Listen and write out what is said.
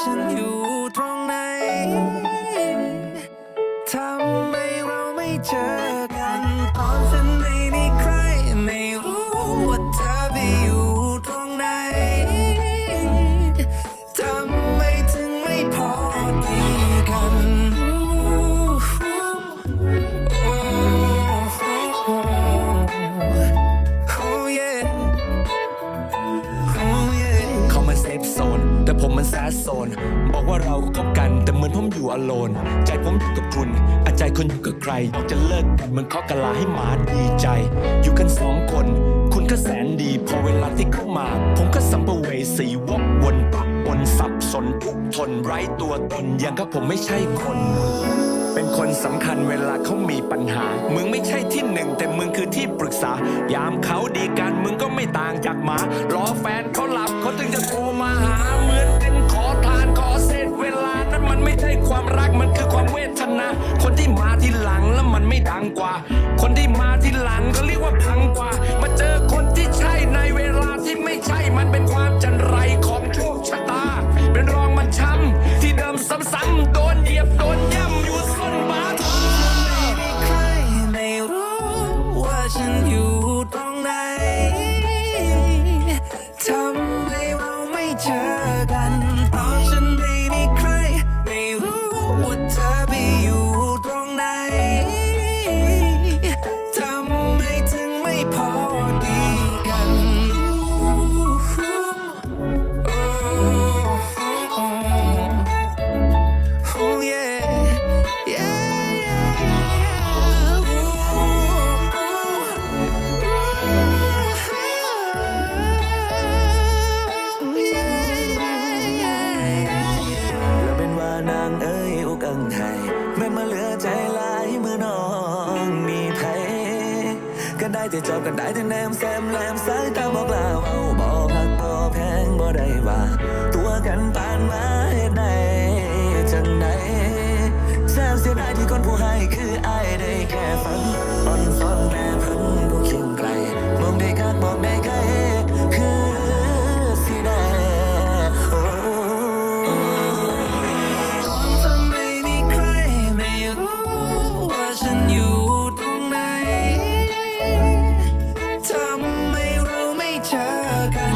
ฉันอยู่ตรงไหนทำไมเราไม่เจอ แต่ผมมันแซดโซน บอกว่าเราคบกันแต่เหมือนผมอยู่อโลน ใจผมอยู่กับคุณ อาใจคุณอยู่กับใครบอกจะเลิกกันมือนเคาะกะลาให้หมาดีใจ อยู่กันสองคน คุณก็แสนดี พอเวลาที่เข้ามา ผมก็สัมภเวสีวกวนปะปนสับสนทุกทนไร้ตัวตนย่างกับผมไม่ใช่คน เป็นคนสำคัญเวลาเขามีปัญหา มึงไม่ใช่ที่หนึ่งแต่มึงคือที่ปรึกษายามเขาดีกันมึงก็ไม่ต่างจากหมา ดังกว่า คนที่มาที่หลังก็เรียกว่าพังกว่า มาเจอคนที่ใช่ในเวลาที่ไม่ใช่มันเป็นความจันไรของโชคชะตา เป็นรองมันช้ำที่เดิมซ้ำๆโดนเหยียบโดนย่ำอยู่ส้นบาทใครไม่รู้ว่าฉันอยู่ตรงไหนทำไมเราไม่เจอกันตอนฉันไม่มีใคร ไม่รู้ว่าเธอไปอยู่ ก็ได้แต่จอบกันได้แต่แนมแซมแลมสายตาบอกลาเว้าบอกหักบ่แพงบ่ได้ว่า ตัวกันปานมาเฮ็ดได้จังใดแซมเสียดายที่คนผู้ให้คืออายได้แค่ฝัน เจอกัน